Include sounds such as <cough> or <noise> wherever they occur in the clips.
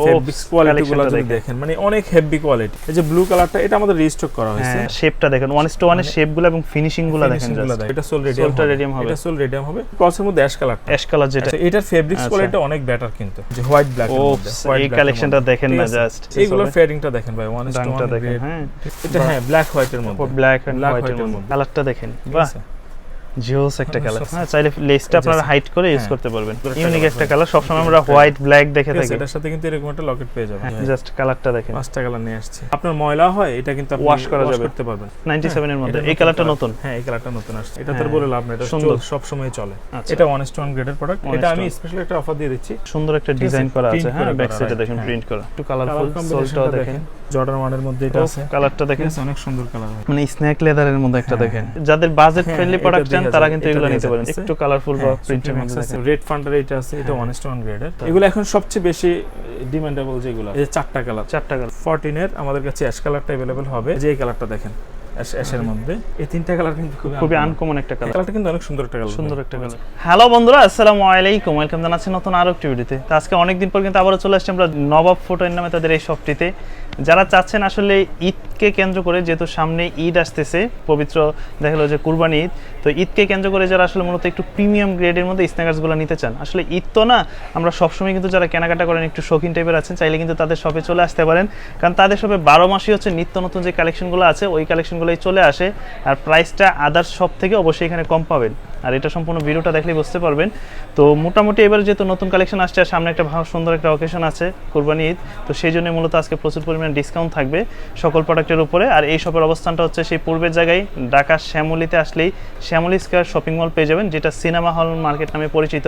Fabrics quality গুলো collection টা যদি দেখেন। মানে অনেক হেভি কোয়ালিটি এই যে ব্লু কালারটা এটা আমাদের রিস্টক করা হয়েছে। হ্যাঁ শেপটা দেখেন ওয়ান টু ওয়ানের শেপ এবং ফিনিশিংগুলো দেখেন। এটা সোল রেডিয়াম সোলটা radium হবে। এটা সোল রেডিয়াম হবে। ক্রসের মধ্যে অ্যাশ কালার অ্যাশ কালার যেটা আচ্ছা এটার ফেব্রিক্স আচ্ছা। কোয়ালিটি অনেক বেটার কিন্তু। যে হোয়াইট ব্ল্যাক ও এই কালেকশনটা দেখেন না জাস্ট এইগুলোর ফেডিংটা দেখেন ভাই ওয়ান দামটা দেখেন হ্যাঁ। এটা হ্যাঁ ব্ল্যাক হোয়াইটের মধ্যে। ব্ল্যাক এন্ড হোয়াইটের এর মধ্যে। মধ্যে। কালারটা দেখেন বাহ? জিওস একটা কালার হ্যাঁ চাইলে লেসটা আপনারা হাইট করে ইউজ হ্যাঁ। করতে পারবেন। ইউনিক একটা। কালার সবসময় আমরা হোয়াইট ব্ল্যাক দেখে থাকি। এটার সাথে কিন্তু এরকম একটা লকেট পেয়ে যাবেন। জাস্ট কালারটা দেখেন। পাঁচটা কালার নিয়ে আসছে। আপনার ময়লা হয় এটা কিন্তু আপনি Wash করা যাবে। করতে পারবেন। 97 এর মধ্যে। এই কালারটা নতুন। হ্যাঁ এই কালারটা নতুন আসছে। এটা তো হ্যাঁ, বলে লাভ নেই এটা সুন্দর। সব সময় চলে। আচ্ছা। এটা ওয়ান স্টোন গ্রেডের প্রোডাক্ট এটা আমি। স্পেশাল একটা অফার দিয়ে দিচ্ছি। সুন্দর একটা ডিজাইন করা আছে। হ্যাঁ ব্যাক সাইডে দেখেন হ্যাঁ। প্রিন্ট করা। একটু কালার কালারফুল সোলটাও দেখেন। জর্ডান ওয়ানের মধ্যে এটা আছে কালারটা ঠিক দেখেন আছে অনেক সুন্দর কালার মানে স্ন্যাক লেদারের মধ্যে একটা হ্যাঁ, দেখেন যাদের বাজেট হ্যাঁ, ফ্রেন্ডলি এটা প্রোডাক্ট চান দেখা তারা যায়, কিন্তু এটা এগুলো দেখা নিতে পারেন যাচ্ছে। একটু কালারফুল বা প্রিন্টের মধ্যে দেখেন রেড ফান্ডার এটা আছে এটা হ্যাঁ। ওয়ান স্টোন গ্রেডের এগুলো এখন সবচেয়ে বেশি ডিমান্ডেবল যেগুলো এই যে চারটা কালার চারটা কালার 14 এর আমাদের কাছে অ্যাশ কালারটা अवेलेबल হবে যে এই কালারটা দেখেন অ্যাশ অ্যাশের মধ্যে। এই তিনটা কালার কিন্তু খুবই আনকমন একটা কালার কালারটা কিন্তু অনেক সুন্দর একটা কালার সুন্দর একটা কালার হ্যালো বন্ধুরা আসসালামু আলাইকুম। ওয়েলকাম জানাচ্ছি নতুন আরও একটি ভিডিওতে তো। আজকে পর কিন্তু আবারও চলে আসছি আমরা নবাব ফোটো নামে তাদের এই শপটিতে যারা চাচ্ছেন আসলে ঈদকে কেন্দ্র করে যেহেতু সামনে ঈদ আসতেছে পবিত্র দেখা গেলো যে কুরবানি ঈদ তো ঈদকে কেন্দ্র করে যারা আসলে মূলত একটু প্রিমিয়াম গ্রেডের মধ্যে স্ন্যাকার্সগুলো নিতে চান আসলে ঈদ তো না আমরা সবসময় কিন্তু যারা কেনাকাটা করেন একটু শৌখিন টাইপের আছেন চাইলে কিন্তু তাদের শপে চলে আসতে পারেন। কারণ তাদের শপে বারো মাসই হচ্ছে নিত্য নতুন যে কালেকশনগুলো আছে ওই চলে আসে। আর প্রাইসটা আদার্স সব থেকে অবশ্যই এখানে কম পাবেন। আর এটা সম্পূর্ণ ভিডিওটা দেখলেই বুঝতে পারবেন। তো মোটামুটি এবার যেহেতু নতুন কালেকশন আসছে আর সামনে একটা ভালো সুন্দর একটা অকেশন আছে, কোরবানি ঈদ, তো সেই জন্য মূলত আজকে প্রচুর পরিমাণে ডিসকাউন্ট থাকবে সকল প্রোডাক্টের উপরে। আর এই শপের অবস্থানটা হচ্ছে সেই পূর্বের জায়গায়, ঢাকা শ্যামলিতে আসলেই শ্যামলি স্কোয়ার শপিং মল পেয়ে যাবেন, যেটা সিনেমা হল মার্কেট নামে পরিচিত।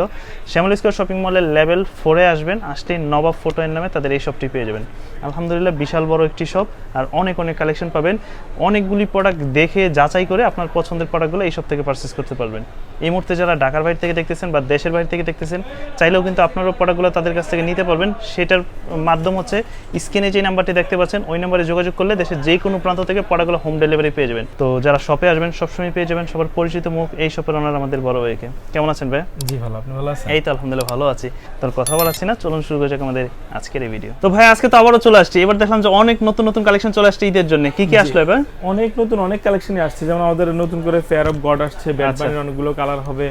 শ্যামলি স্কোয়ার শপিং মলের লেভেল ফোরে আসবেন, আসলেই নবাব ফোটো এর নামে তাদের এই শপটি পেয়ে যাবেন। আলহামদুলিল্লাহ, বিশাল বড় একটি শপ আর অনেক অনেক কালেকশন পাবেন। অনেকগুলি প্রোডাক্ট দেখে যাচাই করে আপনার পছন্দের প্রোডাক্টগুলো এই সব থেকে পারচেস করতে পারবেন। এই মুহূর্তে যারা ঢাকার বাইরে থেকে দেখতেছেন বা দেশের বাইরে থেকে দেখতেছেন চাইলেও কিন্তু আপনারও প্রোডাক্টগুলো তাদের কাছ থেকে নিতে পারবেন। সেটার মাধ্যম হচ্ছে স্ক্রিনে যে নাম্বারটি দেখতে পাচ্ছেন ওই নাম্বারে যোগাযোগ করলে দেশের যে কোনো প্রান্ত থেকে প্রোডাক্টগুলো হোম ডেলিভারি পেয়ে যাবেন। তো যারা শপে আসবেন সবসময় পেয়ে যাবেন সবার পরিচিত মুখ এই শপের ওনার আমাদের বড় ভাইকে। কেমন আছেন ভাই জি ভালো আপনি ভালো আছেন? এই তো আলহামদুলিল্লাহ ভালো আছি। তোর কথা বলাচ্ছি না চলুন শুরু করা যাক আমাদের আজকের এই ভিডিও তো ভাই আজকে তো আবারও চলে আসছি। এবার দেখলাম যে অনেক নতুন নতুন কালেকশন চলে আসছে ঈদের জন্য। কি কি। আসলো এবার? অনেক নতুন অনেক কালেকশনই আসছে। যেমন আমাদের নতুন করে ফেয়ার অফ গড আসছে আচ্ছা। ব্যাটম্যানের অনেকগুলো কালার হবে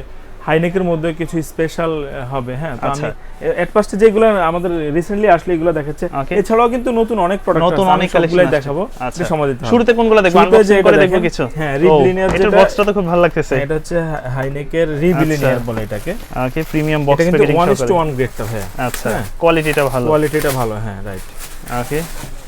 হাইনেকের মধ্যে কিছু স্পেশাল হবে হ্যাঁ? তো আচ্ছা। আমি এট যেগুলো আমাদের রিসেন্টলি আসলে এগুলো দেখাচ্ছে এছাড়াও কিন্তু নতুন অনেক প্রোডাক্ট নতুন অনেক কালেকশন দেখাবো আচ্ছা সময় দিতে শুরুতে কোনগুলো দেখব? যে আনবক্সিং এটা করে দেখব কিছু? হ্যাঁ, রিবলিনের এটার যেটা- বক্সটা তো খুব ভালো লাগতেছে। এটা হচ্ছে হাইনেকের রিবিলিনিয়ার বলে এটাকে। ওকে প্রিমিয়াম বক্স এটা কিন্তু প্যাকেজিং ওয়ান ইস টু সহকারে ওয়ান গ্রেডটা ভাই আচ্ছা হ্যাঁ। কোয়ালিটিটা ভালো। কোয়ালিটিটা ভালো হ্যাঁ রাইট ওকে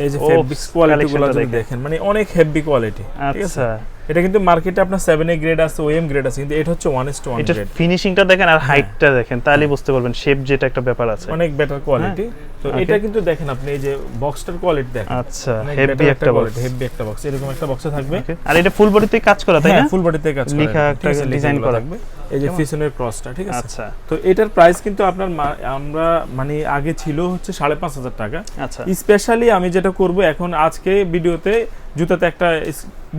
এই যে ফেব্রিক্স কোয়ালিটি গুলো যদি দেখেন। মানে অনেক হেভি কোয়ালিটি ঠিক আছে? আচ্ছা। এটা কিন্তু মার্কেটে আপনার 7 এ গ্রেড আছে ওএম গ্রেড আছে কিন্তু এটা হচ্ছে 1 ইস টু 1 এটা গ্রেড ফিনিশিংটা দেখেন আর হাইটটা দেখেন তাহলে বুঝতে পারবেন শেপ যেটা একটা ব্যাপার আছে। অনেক বেটার কোয়ালিটি তো এটা কিন্তু দেখেন আপনি এই যে বক্সটার কোয়ালিটি দেখেন। আচ্ছা হেভি একটা বক্স হেভি একটা বক্স এরকম একটা বক্সে থাকবে। আর এটা ফুল বডিতে কাজ করা তাই না? হ্যাঁ ফুল বডিতে কাজ করা লিখা একটা লেখাগুলো করা। থাকবে। এই যে? পিছনের ক্রসটা ঠিক আছে? আচ্ছা। তো এটার প্রাইস কিন্তু আপনার আমরা মানে আগে ছিল হচ্ছে সাড়ে পাঁচ হাজার টাকা। আচ্ছা। স্পেশালি আমি যেটা করব এখন আজকে ভিডিওতে জুতাতে একটা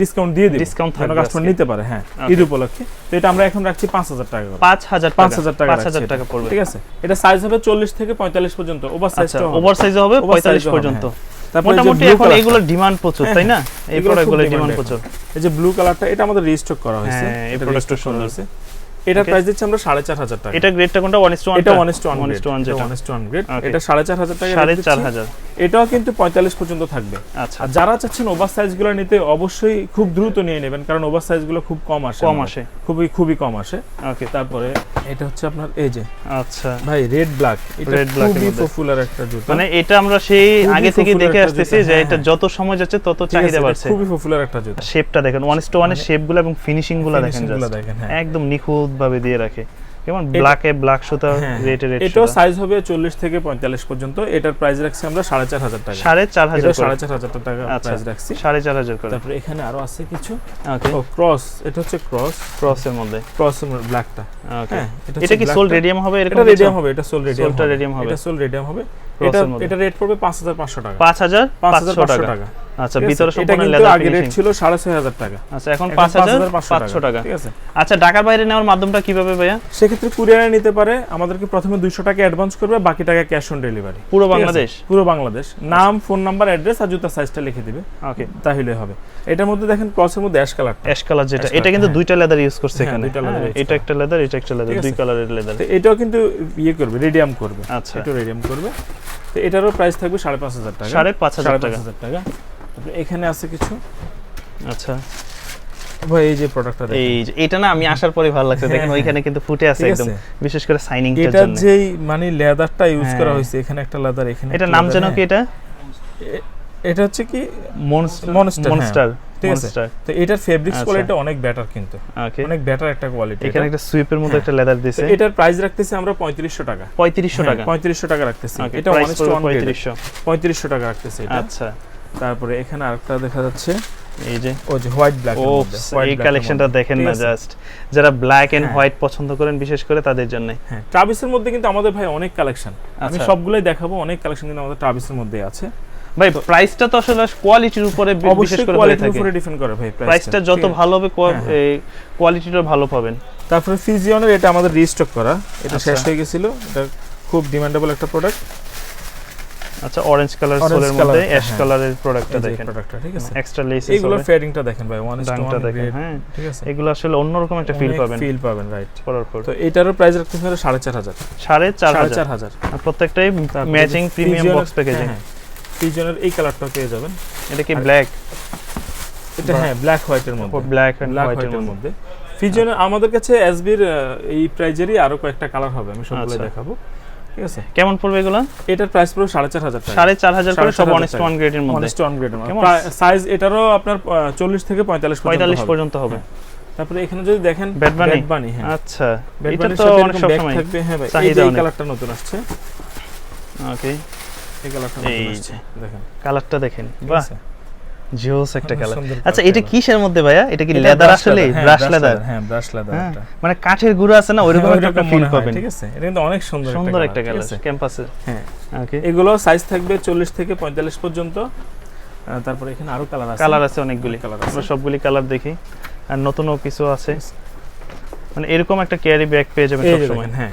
ডিসকাউন্ট দিয়ে দিই যেন থাকবে কাস্টমার। নিতে পারে হ্যাঁ. ঈদ উপলক্ষে। তো এটা আমরা এখন রাখছি পাঁচ হাজার টাকা করে। পাঁচ হাজার পাঁচ হাজার টাকা পাঁচ রাখছি হাজার এটা। টাকা পড়বে। ঠিক আছে? এটা সাইজ হবে চল্লিশ থেকে পঁয়তাল্লিশ পর্যন্ত ওভার সাইজ আচ্ছা ওভার সাইজ হবে Oversize পঁয়তাল্লিশ হবে, পর্যন্ত। মোটামুটি এখন এগুলোর ডিমান্ড প্রচুর হ্যাঁ, তাই না? এই প্রোডাক্টগুলোর ডিমান্ড প্রচুর। এই যে ব্লু কালারটা এটা আমাদের রিস্টক করা হয়েছে। হ্যাঁ, এই এটা product টা restock করা সুন্দর। হয়েছে। এটা প্রাইস দিচ্ছি আমরা 4500 টাকা। এটা গ্রেডটা কোনটা? 1:1 এটা 1:1 1:1 গ্রেড এটা 4500 টাকা 4500 এটাও কিন্তু পঁয়তাল্লিশ পর্যন্ত থাকবে। আচ্ছা। যারা চাচ্ছেন ওভার সাইজগুলো নিতে অবশ্যই খুব দ্রুত নিয়ে নেবেন কারণ ওভার সাইজগুলো খুব কম আসে কম আসে। খুবই খুবই কম আসে। ওকে তারপরে এটা হচ্ছে আপনার এই যে। আচ্ছা। ভাই রেড ব্ল্যাক এটা এর খুবই পপুলার একটা জুতা। মানে এটা আমরা সেই আগে থেকে দেখে আসতেছি যে হ্যাঁ, এটা হ্যাঁ। যত সময় যাচ্ছে তত চাহিদা বাড়ছে। খুবই পপুলার একটা জুতা। শেপটা দেখেন ওয়ান ইস টু ওয়ানের শেপগুলো এবং ফিনিশিংগুলো দেখেন দেখেন হ্যাঁ। একদম নিখুঁত ভাবে দিয়ে রাখে। যেমন ব্ল্যাকে ব্ল্যাক সুতা হ্যাঁ, রেটে রেট এটাও সাইজ হবে চল্লিশ থেকে পঁয়তাল্লিশ পর্যন্ত। এটার প্রাইস রাখছি আমরা সাড়ে চার হাজার টাকা। সাড়ে চার হাজার এটা করে। সাড়ে চার হাজার টাকা আচ্ছা প্রাইস রাখছি। সাড়ে চার হাজার করে। তারপরে এখানে আরও আছে কিছু। ওকে ও ক্রস এটা হচ্ছে ক্রস ক্রসের মধ্যে। ক্রস ব্ল্যাকটা ওকে হ্যাঁ এটা কি সোল রেডিয়াম হবে এরকম এটা রেডিয়াম হবে এটা সোল রেডিয়াম সোলটা radium হবে। এটা সোল রেডিয়াম হবে। এটা এটা রেট পড়বে 5500 টাকা। পাঁচ হাজার পাঁচশো 5500 টাকা। টাকা। আচ্ছা? ভিতরে এটা সম্পূর্ণ লেদার আগে রেট ছিল সাড়ে ছয় হাজার টাকা। আচ্ছা এখন এখন পাঁচ 5,500 টাকা ঠিক আছে? আচ্ছা ঢাকার বাইরে নেওয়ার মাধ্যমটা কীভাবে ভাইয়া? সেক্ষেত্রে কুরিয়ারে নিতে পারে আমাদেরকে প্রথমে দুইশো টাকা অ্যাডভান্স করবে বাকি টাকা ক্যাশ অন ডেলিভারি পুরো বাংলাদেশ? পুরো বাংলাদেশ। নাম ফোন নাম্বার অ্যাড্রেস আর জুতার সাইজটা লিখে দিবে। ওকে তাহলে হবে। এটার মধ্যে দেখেন ক্রসের মধ্যে অ্যাশ কালার অ্যাশ কালার যেটা এটা কিন্তু হ্যাঁ। দুইটা লেদার ইউজ করছে হ্যাঁ, এখানে। দুইটা leather হ্যাঁ, এটা একটা লেদার এটা একটা লেদার দুই কালারের লেদার এটাও কিন্তু ইয়ে করবে রেডিয়াম করবে। আচ্ছা। একটু রেডিয়াম করবে। তো এটারও প্রাইস থাকবে সাড়ে পাঁচ হাজার টাকা। সাড়ে পাঁচ হাজার সাড়ে পাঁচ টাকা। হাজার টাকা। এখানে আছে কিছু? আচ্ছা। ভাই এই যে প্রোডাক্টটা এই যে এটা না আমি আসার পরে ভালো লাগছে। হ্যাঁ, দেখেন হ্যাঁ। ওইখানে কিন্তু ফুটে আছে একদম বিশেষ করে সাইনিংটার জন্য। যেই মানে লেদারটা ইউজ করা হ্যাঁ। হয়েছে এখানে একটা লেদার এখানে এটা নাম যেন কি হ্যাঁ। এটা? এটা হচ্ছে কি? মনস্টার হ্যাঁ। মনস্টার ঠিক আছে। তো এটার ফেব্রিক্স আচ্ছা। কোয়ালিটি অনেক বেটার কিন্তু। অনেক বেটার একটা কোয়ালিটি এখানে একটা সুইপের মধ্যে একটা লেদার দিছে। এটার প্রাইস রাখতেছি আমরা পঁয়ত্রিশশো টাকা। পঁয়ত্রিশশো টাকা। পঁয়ত্রিশশো টাকা রাখতেছি। এটা অনেস্ট পঁয়ত্রিশশো। পঁয়ত্রিশশো টাকা রাখতেছি এটা। আচ্ছা। তারপরে এখানে আরেকটা দেখা যাচ্ছে এই যে ও যে হোয়াইট ব্ল্যাক ও এই কালেকশনটা দেখেন না জাস্ট যারা ব্ল্যাক এন্ড হ্যাঁ। হোয়াইট পছন্দ করেন বিশেষ করে তাদের জন্য। হ্যাঁ ট্রাভিসের মধ্যে কিন্তু আমাদের ভাই অনেক কালেকশন আমি আচ্ছা। সবগুলোই দেখাবো অনেক কালেকশন কিন্তু আমাদের ট্রাভিসের মধ্যে আছে। ভাই প্রাইসটা তো আসলে কোয়ালিটির উপরে বিশেষ করে হয়ে কোয়ালিটির উপরে ডিপেন্ড করে ভাই প্রাইসটা যত ভালো হবে হ্যাঁ, হ্যাঁ। কোয়ালিটিটা ভালো পাবেন। তারপরে ফিজিওনের এটা আমাদের রিস্টক করা। এটা আচ্ছা। শেষ হয়ে গেছিল। এটা খুব ডিমান্ডেবল একটা প্রোডাক্ট আচ্ছা অরেঞ্জ কালার সোলের মধ্যে অ্যাশ। কালারের প্রোডাক্টটা দেখেন। প্রোডাক্টটা ঠিক আছে? এক্সট্রা লেস এইগুলোর ফেডিংটা দেখেন ভাই দেখেন হ্যাঁ। ঠিক আছে? এগুলো আসলে অন্যরকম একটা ফিল পাবেন। ফিল পাবেন রাইট পর তো এটারও প্রাইস সাড়ে হাজার। চার হাজার। আর প্রত্যেকটাই ম্যাচিং প্রিমিয়াম বক্স প্যাকেজিং ফিজিওনের এই কালারটা পেয়ে যাবেন। এটা কি ব্ল্যাক এটা হ্যাঁ ব্ল্যাক হোয়াইটের মধ্যে। ব্ল্যাক এন্ড হোয়াইটের মধ্যে। ফিজিওনের আমাদের কাছে এসবির এই প্রাইজেরই আরও কয়েকটা কালার হবে আমি সবগুলো আচ্ছা। দেখাবো। ঠিক আছে? কেমন পড়বে এগুলো? এটার প্রাইস পুরো সাড়ে চার হাজার সাড়ে চার হাজার করে সব অনেস্ট। ওয়ান গ্রেডের মধ্যে। অনেস্ট ওয়ান গ্রেডের সাইজ এটারও আপনার চল্লিশ থেকে পঁয়তাল্লিশ পঁয়তাল্লিশ পর্যন্ত হবে। তারপরে এখানে যদি দেখেন? Bad Bunny, হ্যাঁ। আচ্ছা তো সাথে অনেক bag সবসময় থাকবে হ্যাঁ ভাই। এই যে কালারটা নতুন আসছে। ওকে এই কালারটা নতুন আসছে দেখেন। কালারটা দেখেন। বাহ। জিওস একটা কালার। আচ্ছা এটা কিসের মধ্যে ভাইয়া? এটা কি লেদার আসলে হ্যাঁ, ব্রাশ লেদার হ্যাঁ ব্রাশ লেদার হ্যাঁ, এটা মানে কাঠের গুঁড়ো আছে না ওইরকম হ্যাঁ, একটা ফিল পাবেন। ঠিক আছে। এটা কিন্তু অনেক সুন্দর একটা সুন্দর একটা কালার আছে? ক্যাম্পাসের। হ্যাঁ ওকে এগুলো সাইজ থাকবে চল্লিশ থেকে পঁয়তাল্লিশ পর্যন্ত। আহ, তারপরে এখানে আরও কালার আছে। কালার আছে অনেকগুলি। কালার আছে। আমরা সবগুলি কালার দেখি। আর নতুনও কিছু আছে। মানে এরকম একটা ক্যারি ব্যাগ পেয়ে যাবেন এই যে সবসময়। দেখেন, হ্যাঁ।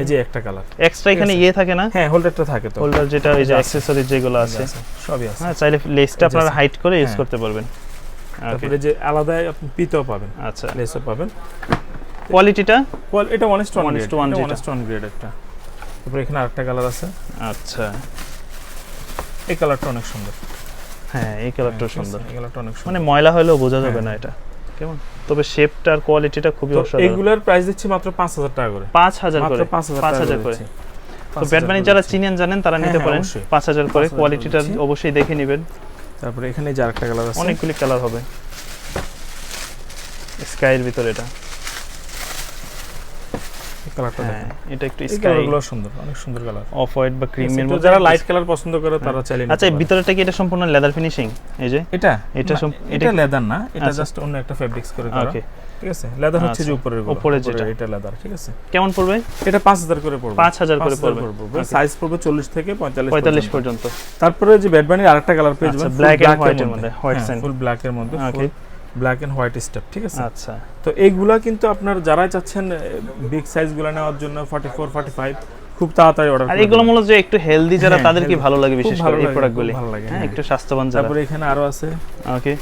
এই যে একটা কালার এক্সট্রা এখানে ইয়ে থাকে না? হ্যাঁ হোল্ডারটা থাকে তো। হোল্ডার যেটা এই যে। অ্যাক্সেসরি যেগুলো আছে। সবই আছে। হ্যাঁ চাইলে লেসটা আপনারা হাইট করে ইউজ হ্যাঁ। করতে পারবেন। তারপরে যে আলাদা আপনি পিতো পাবেন। আচ্ছা। লেসও পাবেন। কোয়ালিটিটা এটা one is to one is to one grade একটা। তারপরে এখানে আরেকটা কালার আছে। আচ্ছা। এই কালারটা অনেক সুন্দর। হ্যাঁ এই কালারটাও সুন্দর এই কালারটা অনেক মানে ময়লা হলেও বোঝা যাবে হ্যাঁ। না এটা। কেমন? তবে শেপটা আর কোয়ালিটিটা খুবই অসাধারণ। এইগুলোর প্রাইস দিচ্ছি মাত্র পাঁচ হাজার টাকা করে। পাঁচ হাজার মাত্র করে। পাঁচ হাজার পাঁচ টাকা হাজার করে দিচ্ছি। তো ব্যাটম্যান যারা। চিনেন জানেন তারা নিতে হ্যাঁ, পারেন। পাঁচ হাজার করে। 5,000 করে কোয়ালিটিটা অবশ্যই দেখে নেবেন। তারপরে এখানে যে আরেকটা কালার আছে। অনেকগুলি কালার হবে। স্কাইয়ের ভিতরে এটা। কালারটা হ্যাঁ দেখেন। এটা একটু স্কাই কালারগুলো সুন্দর অনেক সুন্দর কালার অফ হোয়াইট বা ক্রিমের তো মধ্যে যারা লাইট কালার পছন্দ করে তারা চাইলে আচ্ছা ভিতরেটা কি এটা সম্পূর্ণ লেদার ফিনিশিং এই যে? এটা? এটা এটা লেদার না এটা আচ্ছা। জাস্ট অন্য একটা ফেব্রিক্স করে করা। ওকে ঠিক আছে? লেদার হচ্ছে যে আচ্ছা, উপরের উপরের যেটা। এটা লেদার ঠিক আছে? কেমন পড়বে? এটা পাঁচ হাজার করে পড়বে। পাঁচ হাজার করে 5,000 পড়বে। সাইজ পড়বে চল্লিশ থেকে পঁয়তাল্লিশ পঁয়তাল্লিশ পর্যন্ত। পর্যন্ত তারপরে যে ব্যাটবানির আরেকটা কালার পেয়ে আচ্ছা, যাবেন black and white এর মধ্যে, sand। ফুল ব্ল্যাক এর মধ্যে Okay. Black and white step ঠিক আছে? আচ্ছা। তো এইগুলা কিন্তু আপনার যারা চাচ্ছেন বিগ সাইজগুলো নেওয়ার জন্য 44 45 খুব তাড়াতাড়ি অর্ডার আর এগুলো মূলত যে একটু হেলদি যারা হ্যাঁ, তাদের কি ভালো লাগে বিশেষ করে এই প্রোডাক্টগুলি ভালো লাগে, হ্যাঁ হ্যাঁ। একটু স্বাস্থ্যবান যারা। তারপরে এখানে আরও আছে ওকে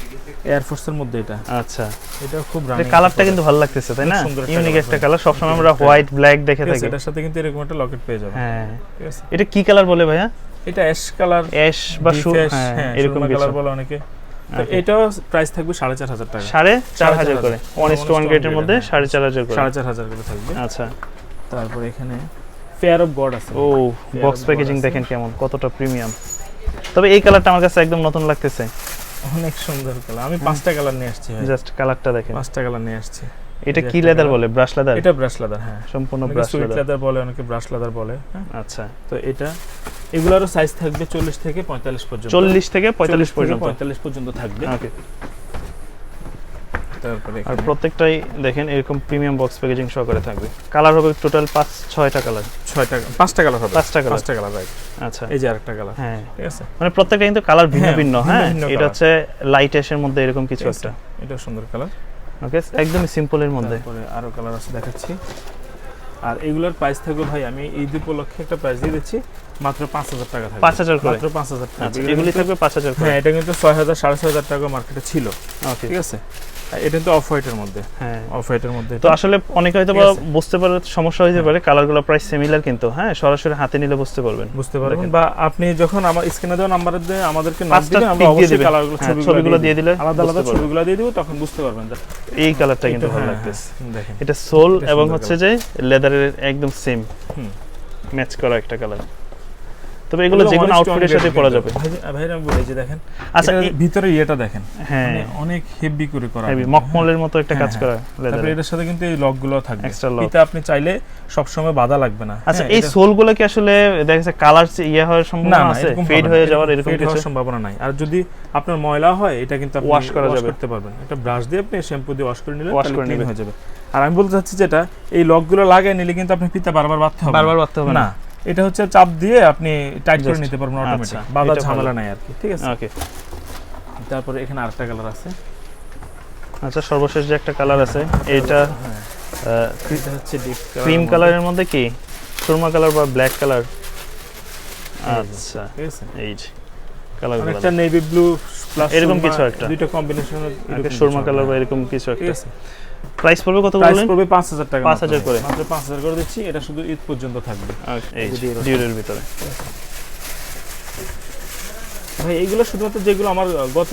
এয়ার ফোর্সের মধ্যে এটা। আচ্ছা। এটা খুব running কালারটা কিন্তু ভালো লাগতেছে তাই না? ইউনিক একটা হ্যাঁ। কালার সবসময় আমরা হোয়াইট ব্ল্যাক দেখে থাকি। এটার সাথে কিন্তু এরকম একটা লকেট পেয়ে যাবেন। হ্যাঁ। ঠিক আছে? এটা কি কালার বলে ভাইয়া? এটা অ্যাশ কালার অ্যাশ বা সু হ্যাঁ এরকম কালার বলে অনেকে. এটাও প্রাইস থাকবে সাড়ে চার হাজার টাকা। সাড়ে চার হাজার করে। ওয়ান ইস টু ওয়ান গ্রেডের মধ্যে সাড়ে চার হাজার করে। সাড়ে চার হাজার করে থাকবে। আচ্ছা। তারপরে এখানে ফেয়ার অফ গড আছে। ও বক্স প্যাকেজিং দেখেন কেমন কতটা প্রিমিয়াম তবে এই কালারটা আমার কাছে একদম নতুন লাগতেছে। অনেক সুন্দর কালার আমি পাঁচটা কালার নিয়ে আসছি। জাস্ট কালারটা দেখেন। পাঁচটা কালার নিয়ে আসছি। এটা কি লেদার বলে? ব্রাশ লেদার এটা ব্রাশ লেদার হ্যাঁ। সম্পূর্ণ ব্রাশ লেদার বলে অনেকে ব্রাশ লেদার বলে হ্যাঁ। আচ্ছা। তো এটা এগুলোরও সাইজ থাকবে চল্লিশ থেকে পঁয়তাল্লিশ পর্যন্ত। চল্লিশ থেকে পঁয়তাল্লিশ পর্যন্ত। পঁয়তাল্লিশ পর্যন্ত থাকবে। ওকে তারপরে আর প্রত্যেকটাই দেখেন এরকম প্রিমিয়াম বক্স প্যাকেজিং সহকারে থাকবে। কালার হবে টোটাল পাঁচ ছয়টা কালার ছয়টা পাঁচটা কালার হবে। পাঁচটা colour। পাঁচটা কালার রাইট আচ্ছা। এই যে আরেকটা কালার হ্যাঁ। ঠিক আছে? মানে প্রত্যেকটা কিন্তু কালার ভিন্ন হ্যাঁ, ভিন্ন ভিন্ন হ্যাঁ? এটা হচ্ছে লাইট অ্যাশের মধ্যে এরকম কিছু একটা। এটা সুন্দর কালার ওকে একদমই সিম্পলের মধ্যে। তারপরে আরও কালার আছে দেখাচ্ছি। আর এগুলোর প্রাইস থাকবে ভাই আমি ঈদ উপলক্ষে একটা প্রাইস দিয়ে দিচ্ছি। মাত্র পাঁচ হাজার টাকা থাকবে। 5,000 করে? মাত্র পাঁচ হাজার টাকা। আচ্ছা এগুলো থাকবে পাঁচ হাজার করে? হ্যাঁ এটা কিন্তু ছয় হাজার সাড়ে ছয় হাজার টাকা মার্কেটে ছিল। ওকে ঠিক আছে? এটা কিন্তু অফ হোয়াইটের মধ্যে। হ্যাঁ। অফ হোয়াইটের মধ্যে তো আসলে অনেকে হয়তো বা বুঝতে পারে সমস্যা হতে পারে কালারগুলো প্রায় সিমিলার কিন্তু হ্যাঁ? সরাসরি হাতে নিলে বুঝতে পারবেন। বুঝতে পারবেন। বা আপনি যখন আমার স্ক্রিনে দেওয়া নাম্বারে দিয়ে আমাদেরকে পাঁচটা দিলে আমরা অবশ্যই কালারগুলো হ্যাঁ, ছবিগুলো দিয়ে দিলে আলাদা আলাদা ছবিগুলো দিয়ে দিব তখন বুঝতে পারবেন এই কালারটা কিন্তু ভালো হ্যাঁ, লাগতেছে। হ্যাঁ, দেখেন। এটা সোল এবং হচ্ছে যে লেদারের একদম সেম। ম্যাচ করা একটা কালার তবে এগুলো যে কোনো আউটফিটের সাথে পরা যাবে। ভাই- আমি বলি যে দেখেন আচ্ছা ভিতরে ইয়েটা দেখেন। হ্যাঁ। মানে অনেক হেভি করে করা হেভি মকমলের মতো একটা হ্যাঁ, কাজ হ্যাঁ। করা তারপরে লেদারে এটার সাথে কিন্তু এই লকগুলো থাকবে। Extra lock। এটা আপনি চাইলে সব সময় বাধা লাগবে না। আচ্ছা হ্যাঁ, এই সোলগুলো কি আসলে দেখা যাচ্ছে কালার ইয়ে হওয়ার সম্ভাবনা আছে? ফেড হয়ে যাওয়ার এরকম কিছু? সম্ভাবনা নাই। আর যদি আপনার ময়লা হয় এটা কিন্তু আপনি Wash করা যাবে। করতে পারবেন। এটা ব্রাশ দিয়ে আপনি শ্যাম্পু দিয়ে ওয়াশ করে নিলে ওয়াশ করে নিলে হয়ে যাবে। আর আমি বলতে চাচ্ছি যেটা এই লকগুলো লাগাই নিলে কিন্তু আপনি ফিতা বারবার বাঁধতে হবে। বারবার বাঁধতে হবে না এটা হচ্ছে চাপ দিয়ে আপনি টাইট করে নিতে পারবেন অটোমেটিক আচ্ছা, বাধা ঝামেলা নাই আর কি ঠিক আছে? ওকে তারপরে এখানে আরেকটা কালার আছে। আচ্ছা সর্বশেষ যে একটা কালার আছে এইটা হ্যাঁ। এটা হচ্ছে ডিপ ক্রিম কালারের মধ্যে। কি? সুরমা কালার বা ব্ল্যাক কালার আচ্ছা ঠিক আছে। এই যে কালার একটা নেভি ব্লু প্লাস এরকম কিছু একটা। দুইটা কম্বিনেশনের সুরমা কালার বা এরকম কিছু একটা। আছে। প্রাইস পড়বে কত প্রাইস পড়বে 5000 টাকা 5,000 করে। মাত্র 5000 করে দিচ্ছি এটা শুধু ঈদ পর্যন্ত থাকবে। এই এই ডিউরের ভিতরে। ভাই এইগুলো শুধুমাত্র যেগুলো আমার গত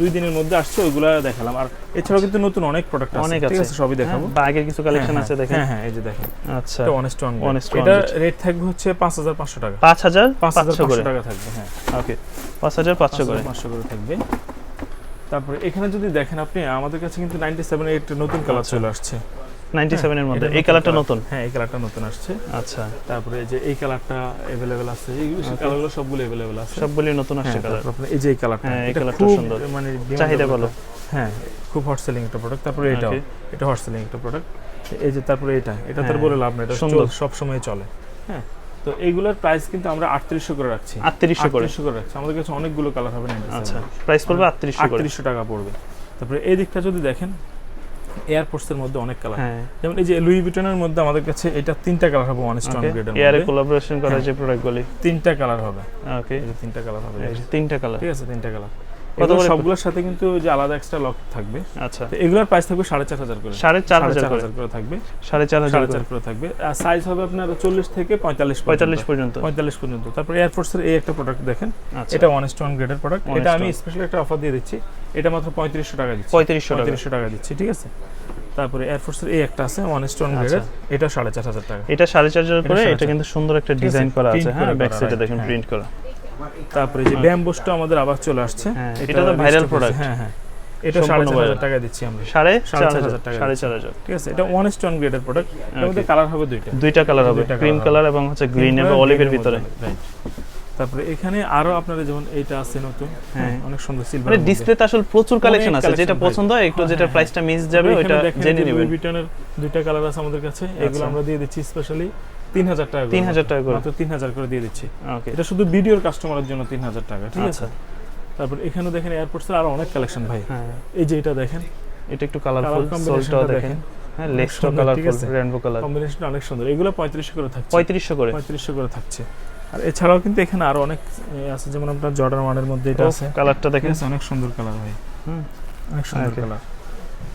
দুই দিনের মধ্যে আসছে ওইগুলো দেখালাম। আর এছাড়াও কিন্তু নতুন অনেক প্রোডাক্ট আছে। অনেক ঠিক আছে। সবই দেখাবো। হ্যাঁ, বা আগের কিছু কালেকশন হ্যাঁ, আছে দেখেন। হ্যাঁ হ্যাঁ এই যে দেখেন। আচ্ছা এটা অনেস্ট ওয়ান Honest এটা। রেট থাকবে হচ্ছে 5500 টাকা। পাঁচ হাজার পাঁচশো 5500 টাকা থাকবে হ্যাঁ। ওকে পাঁচ হাজার পাঁচশো করে। 5500 করে থাকবে। তারপরে এখানে যদি দেখেন আপনি আমাদের কাছে কিন্তু 97 এর একটা নতুন কালার আচ্ছা। চলে আসছে নাইনটি সেভেনের মধ্যে এটা এই কালারটা colour। নতুন হ্যাঁ এই কালারটা নতুন আসছে আচ্ছা তারপরে এই যে এই কালারটা अवेलेबल আছে এই Okay. কালারগুলো সবগুলো अवेलेबल আছে সবগুলি নতুন আসছে হ্যাঁ, কালার তারপর আপনার এই যে এই কালারটা হ্যাঁ, এই এটা কালারটা খুব সুন্দর। মানে চাহিদা demand ভালো। একটা- হ্যাঁ খুব হট সেলিং একটা প্রোডাক্ট তারপরে এটাও Okay. এটা হট সেলিং একটা প্রোডাক্ট এই যে তারপরে এটা এটা তো আর হ্যাঁ, বলে লাভ নেই এটা সুন্দর। সব সময় চলে হ্যাঁ তো এইগুলোর প্রাইস কিন্তু আমরা 3800 করে রাখছি। আটত্রিশশো করে। 3800 করে রাখছি। আমাদের কাছে অনেকগুলো কালার হবে না আচ্ছা প্রাইস পড়বে আটত্রিশশো করে। 3800 টাকা পড়বে। তারপরে এই দিকটা যদি দেখেন এয়ারপোর্টস এর মধ্যে অনেক কালার হ্যাঁ। যেমন এই যে লুই ভিটনের মধ্যে আমাদের কাছে এটা তিনটা কালার হবে ওয়ান স্টোন গ্রেডের এয়ারে কোলাবোরেশন করা হ্যাঁ। যে প্রোডাক্টগুলি তিনটা কালার হবে। ওকে এই যে তিনটা কালার হবে। তিনটা কালার ঠিক আছে তিনটা কালার কত করে? সবগুলোর সাথে কিন্তু যে আলাদা এক্সট্রা লক থাকবে। আচ্ছা। এগুলোর প্রাইস থাকবে সাড়ে চার হাজার করে। সাড়ে চার হাজার করে। থাকবে। সাড়ে চার হাজার চার করে থাকবে। আর সাইজ হবে আপনার চল্লিশ থেকে পঁয়তাল্লিশ পঁয়তাল্লিশ পর্যন্ত। পঁয়তাল্লিশ পর্যন্ত। তারপর এয়ারফোর্সের এই একটা প্রোডাক্ট দেখেন। আচ্ছা। এটা ওয়ান স্টোন গ্রেডের প্রোডাক্ট এটা আমি স্পেশাল একটা অফার দিয়ে দিচ্ছি। এটা মাত্র পঁয়ত্রিশশো টাকা দিচ্ছি। পঁয়ত্রিশশো টাকা। পঁয়ত্রিশশো টাকা দিচ্ছি ঠিক আছে? তারপরে এয়ারফোর্সের এই একটা আছে ওয়ান স্টোন। গ্রেডের এটা সাড়ে চার হাজার টাকা। এটা সাড়ে চার হাজার করে। এটা কিন্তু সুন্দর একটা ডিজাইন করা আছে হ্যাঁ? ব্যাক সাইডে দেখুন। প্রিন্ট করা। তারপরে যে ব্যাম্বোসটা আমাদের আবার চলে আসছে হ্যাঁ, এটা তো ভাইরাল প্রোডাক্ট হ্যাঁ হ্যাঁ। এটা সাড়ে চার হাজার। টাকা দিচ্ছি আমরা। সাড়ে সাড়ে চার হাজার টাকা সাড়ে। চার হাজার। ঠিক আছে এটা ওয়ান স্টোন গ্রেডের প্রোডাক্টের মধ্যে কালার হবে দুইটা। দুইটা কালার হবে। ক্রিম কালার এবং হচ্ছে গ্রিন এবং অলিভের ভিতরে। রাইট তারপরে এখানে আরও আপনারা যেমন এইটা আছে নতুন হ্যাঁ। হ্যাঁ অনেক সুন্দর সিলভার মানে ডিসপ্লেতে আসলে প্রচুর কালেকশন আছে যেটা পছন্দ হয় একটু যেটা প্রাইসটা মিস যাবে ওইটা জেনে নেবেন। ভিটনের দুইটা কালার আছে আমাদের কাছে এগুলো আচ্ছা। আমরা দিয়ে দিচ্ছি স্পেশালি তিন হাজার টাকা করে। 3000 টাকা করে। মাত্র তিন হাজার করে দিয়ে দিচ্ছি। ওকে এটা শুধু ভিডিওর কাস্টমারের জন্য তিন হাজার টাকা ঠিক আচ্ছা। আছে তারপর এখানে দেখেন এয়ারপোর্টস আরও অনেক কালেকশন ভাই। হ্যাঁ। এই যে এটা দেখেন। এটা একটু কালারফুল সোলটাও দেখেন। হ্যাঁ ঠিক কালারফুল? রেনবো কালার কম্বিনেশনটা অনেক সুন্দর। এগুলো পঁয়ত্রিশশো করে থাকছে। পঁয়ত্রিশশো করে। পঁয়ত্রিশশো করে থাকছে। আর এছাড়াও কিন্তু এখানে আরও অনেক আছে যেমন আপনার জর্ডান ওয়ানের মধ্যে এটা আছে। কালারটা দেখেন। আছে? অনেক সুন্দর কালার ভাই। হুম অনেক সুন্দর কালার।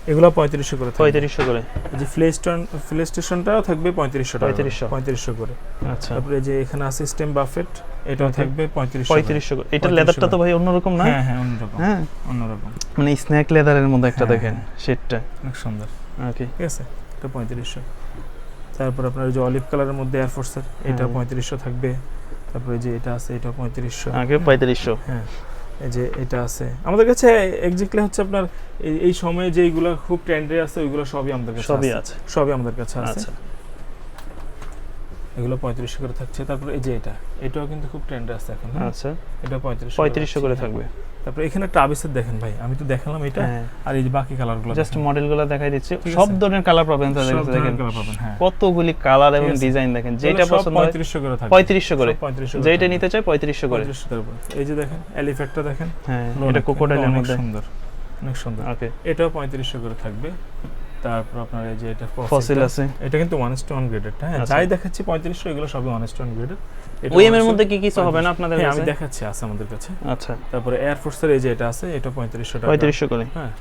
এগুলো পঁয়ত্রিশশো করে পঁয়ত্রিশশো করে। যে প্লে স্টেশন প্লে স্টেশনটাও থাকবে পঁয়ত্রিশশো টাকা 3500 পঁয়ত্রিশশো। করে। আচ্ছা। তারপরে যে এখানে আছে স্টেম বাফেট এটাও থাকবে পঁয়ত্রিশশো পঁয়ত্রিশশো করে। এটা লেদারটা তো ভাই অন্যরকম না? হ্যাঁ হ্যাঁ অন্যরকম। হ্যাঁ। অন্যরকম। মানে স্ন্যাক লেদারের মধ্যে একটা হ্যাঁ, দেখেন শেডটা। অনেক সুন্দর। ওকে। ঠিক আছে? এটা পঁয়ত্রিশশো। তারপর আপনার যে অলিভ কালারের মধ্যে এয়ারফোর্সের এটা হ্যাঁ। পঁয়ত্রিশশো থাকবে। তারপরে যে এটা আছে এটা পঁয়ত্রিশশো। আগে পঁয়ত্রিশশো। হ্যাঁ এই যে এটা আছে। আমাদের কাছে এক্স্যাক্টলি হচ্ছে আপনার এই সময়ে যেগুলো খুব ট্রেন্ডে আছে ওইগুলো সবই আমাদের কাছে সবই আছে। আছে। সবই আমাদের কাছে আছে। আচ্ছা। এগুলো পঁয়ত্রিশশো করে থাকছে। তারপরে এই যে এটা এটাও কিন্তু খুব ট্রেন্ডে আছে এখন হ্যাঁ? আচ্ছা। এটা পঁয়ত্রিশশো পঁয়ত্রিশশো করে থাকবে। তারপরে এখানে একটা আবিসের দেখেন ভাই আমি তো দেখালাম এটা হ্যাঁ। আর এই যে বাকি কালারগুলো জাস্ট মডেলগুলো দেখাই দিচ্ছি। সব ধরনের কালার পাবেন তাদের কাছে দেখেন। হ্যাঁ। কতগুলি কালার এবং ডিজাইন দেখেন। যেটা পছন্দ হয় পঁয়ত্রিশশো করে থাকবে। পঁয়ত্রিশশো করে। সব 3500 করে যেটা নিতে চাই পঁয়ত্রিশশো করে। 3500 টাকার উপর। এই যে দেখেন এলিফ্যাক্টটা দেখেন। হ্যাঁ এটা কোকোডাইলের মধ্যে। সুন্দর অনেক সুন্দর। ওকে এটাও পঁয়ত্রিশশো করে থাকবে। তারপর আপনার এই যে এটা ফসিল আছে। এটা কিন্তু ওয়ান টু ওয়ান গ্রেডেড হ্যাঁ? আচ্ছা। যাই দেখাচ্ছি পঁয়ত্রিশশো এগুলো সবই one to one graded OM এর মধ্যে কি কিছু হবে না আপনাদের হ্যাঁ আমি দেখাচ্ছি আছে আমাদের কাছে। আচ্ছা। তারপরে এয়ার ফোর্সের এই যে এটা আছে এটা পঁয়ত্রিশশো টাকা। পঁয়ত্রিশশো করে। হ্যাঁ।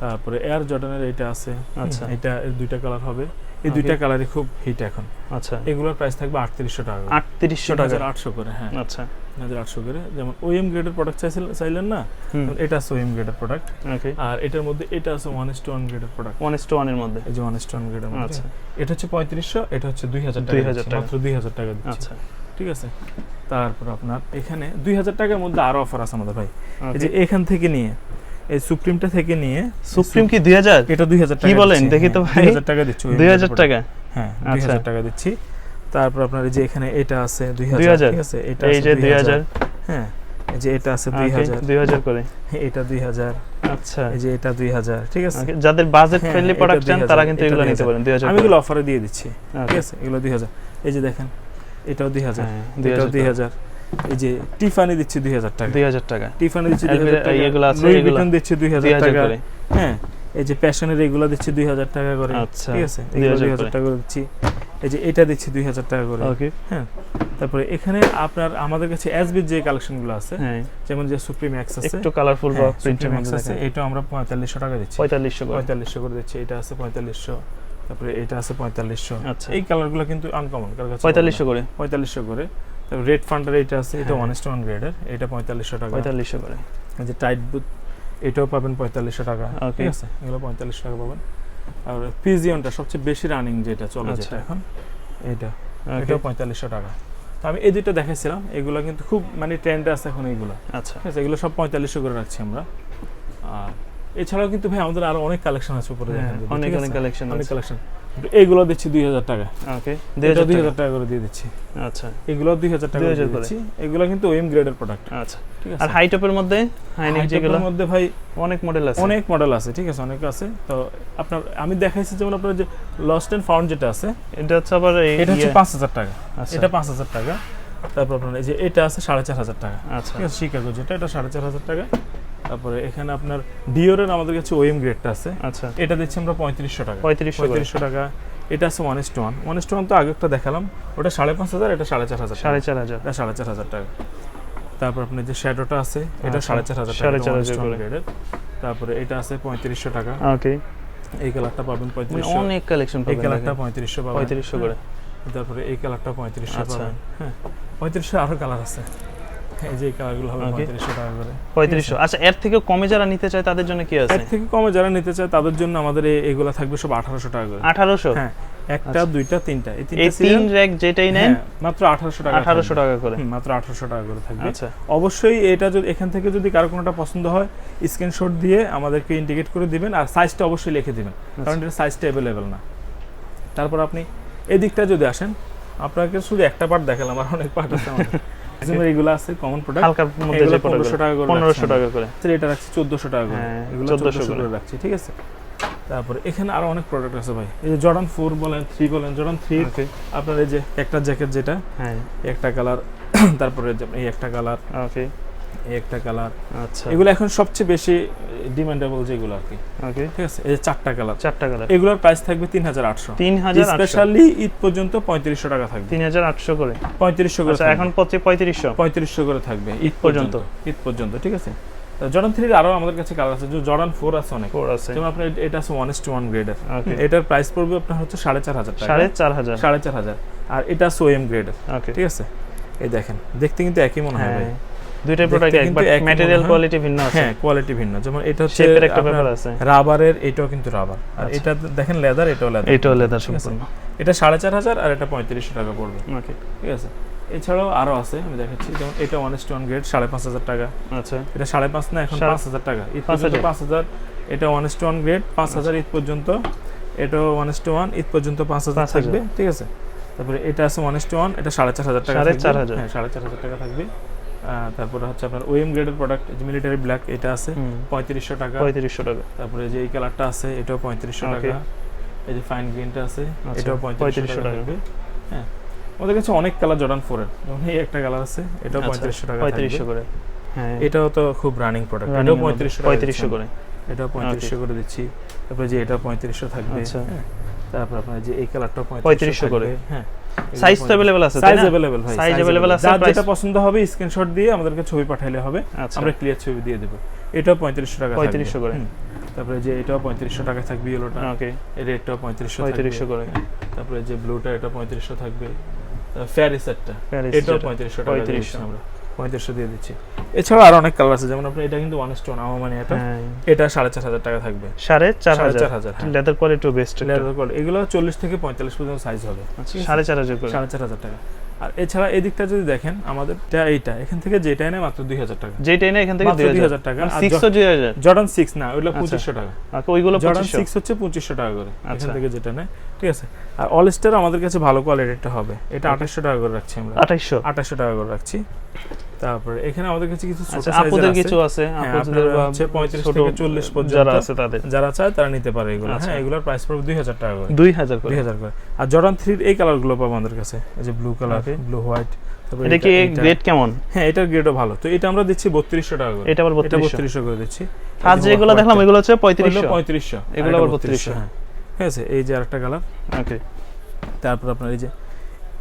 তারপরে এয়ার জর্ডানের এটা আছে। আচ্ছা। এটা এর দুইটা কালার হবে। এই দুইটা কালারই খুব হিট এখন। আচ্ছা। এগুলোর প্রাইস থাকবে আটত্রিশশো টাকা। করে। আটত্রিশশো টাকা। আটশো করে হ্যাঁ। আচ্ছা। হাজার আটশো করে। যেমন ওএম গ্রেডের প্রোডাক্ট চাইলেন না? এটা আছে ওএম গ্রেডের প্রোডাক্ট আর এটার মধ্যে এটা আছে ওয়ান ইস টু ওয়ান গ্রেডের প্রোডাক্ট ওয়ান ইস টু ওয়ানের মধ্যে। এই যে ওয়ান ইস টু ওয়ান গ্রেডের আচ্ছা। এটা হচ্ছে পঁয়ত্রিশশো এটা হচ্ছে দুই হাজার টাকা 2000 দিচ্ছি, টাকা। মাত্র দুই হাজার টাকা আচ্ছা। ঠিক আছে? তারপর আপনার এখানে দুই হাজার টাকার মধ্যে আরও অফার আছে আমাদের ভাই। এই যে এখান থেকে নিয়ে এই সুপ্রিমটা থেকে নিয়ে সুপ্রিম কি দুই হাজার? এটা দুই হাজার টাকা কি বলেন? দেখি তো হ্যাঁ, ভাই। 2000 টাকা দিচ্ছি দুই হাজার টাকা। হ্যাঁ দুই আচ্ছা। হাজার টাকা দিচ্ছি। তারপর আপনার এই যে এখানে এটা আছে দুই 2000 হাজার। ঠিক আছে? এটা এই যে দুই হাজার। হ্যাঁ এই যে এটা আছে দুই হাজার। দুই হাজার করে। এটা দুই হাজার। আচ্ছা। এই যে এটা দুই হাজার ঠিক আছে? যাদের বাজেট ফ্রেন্ডলি প্রোডাক্ট চান তারা কিন্তু এগুলো নিতে পারেন দুই হাজার আমি এগুলো অফারে দিয়ে দিচ্ছি ঠিক আছে? এগুলো দুই হাজার। এই যে দেখেন এটাও দুই হাজার। হ্যাঁ, এটাও দুই 2000 হাজার। এই যে টিফানি দিচ্ছি দুই হাজার টাকা। দুই হাজার টাকা। টিফানি দিচ্ছি দুই Alvira- হাজার টাকা। এগুলো আছে, এগুলো। দিচ্ছি দুই দুই হাজার হাজার টাকা। করে। হ্যাঁ এই যে প্যাশনের এগুলো দিচ্ছি দুই হাজার টাকা করে। আচ্ছা ঠিক আছে? দুই এগুলো হাজার দুই হাজার করে টাকা করে দিচ্ছি। এই যে এটা দিচ্ছি দুই হাজার টাকা করে। ওকে হ্যাঁ তারপরে এখানে আপনার আমাদের কাছে এসবির যে কালেকশনগুলো আছে হ্যাঁ। যেমন যে সুপ্রিম এক্স আছে। একটু কালারফুল বা হ্যাঁ, প্রিন্টের মধ্যে আছে এটা আমরা পঁয়তাল্লিশশো টাকা দিচ্ছি। পঁয়তাল্লিশশো করে। পঁয়তাল্লিশশো করে দিচ্ছি এটা আছে পঁয়তাল্লিশশো তারপরে এটা আছে পঁয়তাল্লিশশো। আচ্ছা। এই কালারগুলো কিন্তু আনকমন কার কাছে পঁয়তাল্লিশশো করে। পঁয়তাল্লিশশো করে। তারপর রেড ফান্ডার এটা আছে এটা হ্যাঁ। ওয়ান স্টোন গ্রেডের এটা পঁয়তাল্লিশশো টাকা। পঁয়তাল্লিশশো করে। এই যে টাইট বুথ এটাও পাবেন পঁয়তাল্লিশশো টাকা. ঠিক আছে? এগুলো পঁয়তাল্লিশ টাকা পাবেন। আর পিজিয়নটা সবচেয়ে বেশি রানিং যেটা চলে আচ্ছা। যেটা এখন এটা। এটা এটাও পঁয়তাল্লিশশো টাকা। তো আমি এই দুইটা দেখাইছিলাম এগুলো কিন্তু খুব মানে ট্রেন্ডে আছে এখন এইগুলো। আচ্ছা। এগুলো সব পঁয়তাল্লিশশো করে রাখছি আমরা। আর এছাড়াও কিন্তু ভাই আমাদের আরও অনেক কালেকশন আছে উপরে হ্যাঁ, অনেক অনেক আছে? কালেকশন অনেক কালেকশন এইগুলো দিচ্ছি দুই হাজার টাকা। ওকে দুই হাজার টাকা। করে দিয়ে দিচ্ছি। আচ্ছা। এগুলো দুই হাজার টাকা করে 2000 দিয়ে দিচ্ছি। এগুলো কিন্তু ওএম গ্রেডের প্রোডাক্ট আচ্ছা। ঠিক আর হাই টপের মধ্যে? হাই নেক High যেগুলো? মধ্যে ভাই অনেক মডেল আছে। অনেক মডেল আছে ঠিক আছে? অনেক আছে। তো আপনার আমি দেখাইছি যেমন আপনার যে লস্ট এন্ড ফাউন্ড যেটা আছে এটা হচ্ছে আবার এটা হচ্ছে ইয়ে- পাঁচ হাজার টাকা। আচ্ছা। এটা পাঁচ হাজার টাকা। তারপর আপনার এই যে এটা আছে সাড়ে চার হাজার টাকা। আচ্ছা। ঠিক আছে শিকাগো যেটা এটা সাড়ে চার হাজার টাকা। তারপরে এখানে আপনার ডিওরের আমাদের কাছে ওএম গ্রেডটা আছে। আচ্ছা। এটা দিচ্ছি আমরা পঁয়ত্রিশশো টাকা। পঁয়ত্রিশশো পঁয়ত্রিশশো টাকা। এটা আছে one is to one one is to one তো আগে একটা দেখালাম। ওটা সাড়ে পাঁচ হাজার এটা সাড়ে চার হাজার সাড়ে চার হাজার। সাড়ে চার হাজার টাকা। তারপর আপনার যে শ্যাডোটা আছে এটা আচ্ছা, সাড়ে চার হাজার সাড়ে চার হাজার। গ্রেডের। তারপরে এটা আছে পঁয়ত্রিশশো টাকা। ওকে এই কালারটা পাবেন মানে পঁয়ত্রিশশো। অনেক কালেকশন এই কালারটা পঁয়ত্রিশশো পাবেন। পঁয়ত্রিশশো করে। তারপরে এই কালারটা পঁয়ত্রিশশো আচ্ছা। পাবেন। হ্যাঁ পঁয়ত্রিশশো আরও কালার আছে। এই যে কালারগুলো হবে পঁয়ত্রিশশো টাকা করে। পঁয়ত্রিশশো। আচ্ছা এর থেকে কমে যারা নিতে চায় তাদের জন্য কি আছে? এর থেকে কমে যারা নিতে চায় তাদের জন্য আমাদের এই- এগুলো থাকবে সব আঠারোশো টাকা করে। আঠারোশো? হ্যাঁ একটা আচ্ছা। দুইটা তিনটা। এই তিনটা তিন র্যাক যেটাই নেন মাত্র আঠারোশো টাকা আঠারোশো থাকবে। টাকা করে। মাত্র আঠারোশো টাকা করে থাকবে। আচ্ছা। অবশ্যই এটা যদি এখান থেকে যদি কারও কোনোটা পছন্দ হয় স্ক্রিনশট দিয়ে আমাদেরকে ইন্ডিকেট করে দিবেন আর সাইজটা অবশ্যই লিখে দিবেন। কারণ এটা সাইজটা অ্যাভেলেবেল না। তারপর আপনি এই দিকটা যদি আসেন আপনাকে শুধু একটা পার্ট দেখালাম আর অনেক পার্ট আছে আমাদের। এগুলো আছে কমন প্রোডাক্ট হালকার মধ্যে যে পনেরোশো টাকা করে পনেরোশো রাখছি টাকা করে। আমরা। এটা রাখছি টাকা করে। হ্যাঁ, এগুলো 1400 চোদ্দশো করে। করে রাখছি ঠিক আছে? তারপরে এখানে আরও অনেক প্রোডাক্ট আছে ভাই। এই যে জর্ডান ফোর বলেন বলেন জর্ডান আপনার এই যে একটা জ্যাকেট যেটা হ্যাঁ। একটা কালার <clears throat> তারপরে এই একটা কালার ওকে এই একটা কালার আচ্ছা। এগুলো এখন সবচেয়ে বেশি ডিমান্ডেবল যেগুলো আর কি। ওকে ঠিক আছে? এই চারটা কালার চারটা কালার এগুলোর প্রাইস থাকবে তিন হাজার আটশো। তিন হাজার স্পেশালি ঈদ পর্যন্ত পঁয়ত্রিশশো টাকা থাকবে। তিন হাজার আটশো করে। পঁয়ত্রিশশো করে আচ্ছা এখন পঁয়ত্রিশশো। পঁয়ত্রিশশো করে থাকবে ঈদ পর্যন্ত। ঈদ পর্যন্ত ঠিক আছে? জর্ডান থ্রির আরও আমাদের কাছে কালার আছে যে জর্ডান ফোর আছে অনেক। ফোর আছে। যেমন আপনার এটা আছে ওয়ান ইস টু ওয়ান গ্রেডের ওকে এটার প্রাইস পড়বে আপনার হচ্ছে সাড়ে চার হাজার টাকা। সাড়ে চার হাজার। সাড়ে চার হাজার। আর এটা সোএম গ্রেডের ওকে ঠিক আছে? এই দেখেন দেখতে কিন্তু একই মনে হয় হ্যাঁ। ভাই। দুইটাই প্রোডাক্ট একবার ম্যাটেরিয়াল কোয়ালিটি ভিন্ন আছে। হ্যাঁ কোয়ালিটি ভিন্ন। যেমন এটা হচ্ছে শেপের একটা ব্যাপার আছে। রাবারের এটাও কিন্তু রাবার আর আচ্ছা। এটা দেখেন লেদার এটাও লেদার এটাও লেদার সম্পূর্ণ। এটা সাড়ে চার হাজার আর এটা পঁয়ত্রিশশো টাকা পড়বে। ওকে ঠিক আছে? এছাড়াও আরও আছে আমি দেখাচ্ছি। যেমন এটা ওয়ান ওয়ান গ্রেড সাড়ে পাঁচ হাজার টাকা। আচ্ছা। এটা সাড়ে পাঁচ না এখন পাঁচ হাজার টাকা। ঈদ পর্যন্ত। পাঁচ হাজার। এটা ওয়ান ওয়ান গ্রেড পাঁচ হাজার ঈদ পর্যন্ত। এটা ওয়ান টু ওয়ান ঈদ পর্যন্ত পাঁচ হাজার থাকবে। ঠিক আছে? তারপরে এটা আছে ওয়ান ইস ওয়ান এটা সাড়ে চার হাজার টাকা সাড়ে চার হাজার। হ্যাঁ সাড়ে চার হাজার টাকা থাকবে। তারপরে হচ্ছে আপনার ওএম গ্রেডের প্রোডাক্ট মিলিটারি ব্ল্যাক এটা আছে পঁয়ত্রিশশো টাকা। পঁয়ত্রিশশো টাকা। তারপরে যে এই কালারটা আছে এটাও পঁয়ত্রিশশো. টাকা। এই যে ফাইন গ্রিনটা আছে আচ্ছা, এটাও পঁয়ত্রিশশো 3500 টাকা। হ্যাঁ। আমাদের কাছে অনেক কালার জর্ডান ফোরের যেমন এই একটা কালার আছে এটাও আচ্ছা, পঁয়ত্রিশশো টাকা পঁয়ত্রিশশো করে। হ্যাঁ। এটাও তো খুব রানিং প্রোডাক্ট এটাও। পঁয়ত্রিশশো পঁয়ত্রিশশো করে। এটাও পঁয়ত্রিশশো করে দিচ্ছি। তারপরে যে এটা পঁয়ত্রিশশো থাকবে। আচ্ছা। হ্যাঁ। তারপর আপনার যে এই কালারটা 3500 পঁয়ত্রিশশো। করে। হ্যাঁ। সাইজ তো अवेलेबल আছে সাইজ अवेलेबल ভাই সাইজ अवेलेबल আছে, যার যেটা পছন্দ হবে স্ক্রিনশট দিয়ে আমাদেরকে ছবি পাঠাইলে হবে। আচ্ছা। আমরা ক্লিয়ার ছবি দিয়ে দেব। এটা 3500 টাকা থাকবে। 3500 করে। তারপরে যে এটাও পঁয়ত্রিশশো টাকা থাকবে ইয়েলোটা ওকে এর পঁয়ত্রিশশো পঁয়ত্রিশশো করে। তারপরে যে ব্লুটা এটা পঁয়ত্রিশশো থাকবে। ফ্যারি প্যারিস এটাও যেটা। পঁয়ত্রিশশো টাকা 3500 আমরা। পঁয়ত্রিশশো দিয়ে দিচ্ছি। এছাড়া আরও অনেক কালার আছে যেমন আপনি এটা কিন্তু ওয়ান স্টোন আমার মানে এটা। হ্যাঁ। এটা সাড়ে চার হাজার টাকা থাকবে। সাড়ে চার হাজার। হাজার। লেদার কোয়ালিটিও বেস্ট Leather quality, এগুলো চল্লিশ থেকে পঁয়তাল্লিশ পর্যন্ত সাইজ হবে। সাড়ে চার হাজার সাড়ে চার হাজার টাকা। আর এছাড়া এই দিকটা যদি দেখেন আমাদের এইটা এখান থেকে যেটা এনে মাত্র দুই হাজার টাকা। যেটা এনে এখান থেকে দুই হাজার। টাকা। সিক্সও দুই হাজার। জর্ডান সিক্স না ওইগুলো আচ্ছা। পঁচিশশো টাকা। আর ওইগুলো জর্ডান সিক্স হচ্ছে পঁচিশশো টাকা করে এখান আচ্ছা। থেকে যেটা নেয়। ঠিক আছে। আর অল স্টার আমাদের কাছে ভালো কোয়ালিটিটা হবে। এটা আঠাশশো টাকা করে রাখছি আমরা। আঠাইশশো আঠাশশো টাকা করে রাখছি। তারপরে এখানে আমাদের কাছে কিছু ছোট আচ্ছা কিছু আছে? হ্যাঁ, বা হচ্ছে 35 থেকে 40 পর্যন্ত যারা আছে তাদের। যারা চায় তারা নিতে পারে এগুলো। আচ্ছা। হ্যাঁ এগুলোর প্রাইস পড়বে দুই হাজার টাকা করে। দুই হাজার করে। দুই হাজার করে। আর জর্ডান থ্রির এই কালারগুলো পাবো আমাদের কাছে। এই যে ব্লু কালার ব্লু হোয়াইট এটা কি গ্রেড কেমন? হ্যাঁ এটার গ্রেডও ভালো। তো এটা আমরা দিচ্ছি বত্রিশশো টাকা করে। এটা আবার এটা বত্রিশশো। বত্রিশশো করে দিচ্ছি। আর যেগুলো দেখলাম এগুলো হচ্ছে পঁয়ত্রিশশো। পঁয়ত্রিশশো। এগুলো আবার 3200 হ্যাঁ। ঠিক আছে? এই যে আরেকটা কালার ওকে তারপর আপনার এই যে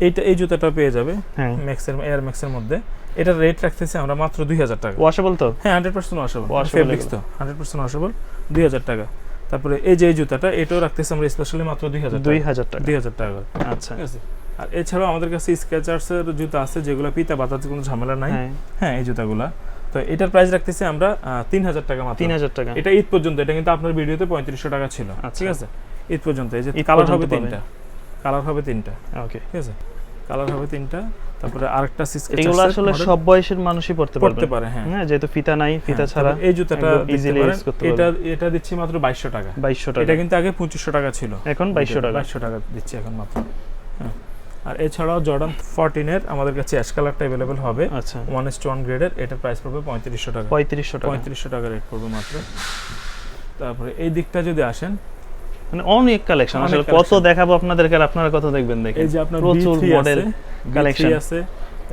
এইটা এই জুতাটা পেয়ে যাবে ম্যাক্সের এয়ার ম্যাক্সের মধ্যে। এটার রেট রাখতেছি আমরা মাত্র দুই হাজার টাকা। ওয়াশেবল তো? হ্যাঁ হান্ড্রেড পার্সেন্ট ওয়াশেবল ফেব্রিক্স তো হান্ড্রেড পার্সেন্ট ওয়াশেবল দুই হাজার টাকা। তারপরে এই যে জুতাটা এটাও রাখতেছি আমরা স্পেশালি মাত্র দুই হাজার দুই হাজার টাকা। দুই হাজার টাকা। আচ্ছা। ঠিক আছে? আর এছাড়াও আমাদের কাছে স্কেচার্সের জুতা আছে যেগুলো পিতা বাতাতে কোনো ঝামেলা নাই। হ্যাঁ। হ্যাঁ এই জুতাগুলা। তো এটার প্রাইস রাখতেছি আমরা তিন হাজার টাকা মাত্র। তিন হাজার টাকা। এটা ঈদ পর্যন্ত এটা কিন্তু আপনার ভিডিওতে পঁয়ত্রিশশো টাকা ছিল। আচ্ছা। ঠিক আছে? ঈদ পর্যন্ত এই যে কালার হবে তিনটা। কালার হবে তিনটা। ওকে ঠিক আছে? কালার হবে তিনটা। তারপরে আরেকটা এগুলো আসলে সব বয়সের মানুষই পড়তে পড়তে পারে হ্যাঁ। হ্যাঁ যেহেতু ফিতা নাই ফিতা হ্যাঁ, ছাড়া এই জুতাটা পারেন। use করতে এটা এটা দিচ্ছি মাত্র বাইশশো টাকা। বাইশশো এটা টাকা কিন্তু আগে পঁচিশশো টাকা ছিল। এখন বাইশশো টাকা। বাইশশো টাকা দিচ্ছি এখন মাত্র। হ্যাঁ। আর এছাড়াও জর্ডান ফোরটিনের আমাদের কাছে অ্যাশ কালারটা অ্যাভেলেবেল হবে। আচ্ছা। ওয়ান এস ওয়ান গ্রেডের এটার প্রাইস পড়বে পঁয়ত্রিশশো টাকা। পঁয়ত্রিশশো টাকা। পঁয়ত্রিশশো টাকা রেট পড়বে মাত্র। তারপরে এই দিকটা যদি আসেন মানে অনেক কালেকশন আসলে কত দেখাবো আপনাদেরকে আর আপনারা কত দেখবেন দেখেন। এই যে আপনার প্রচুর মডেল কালেকশন আছে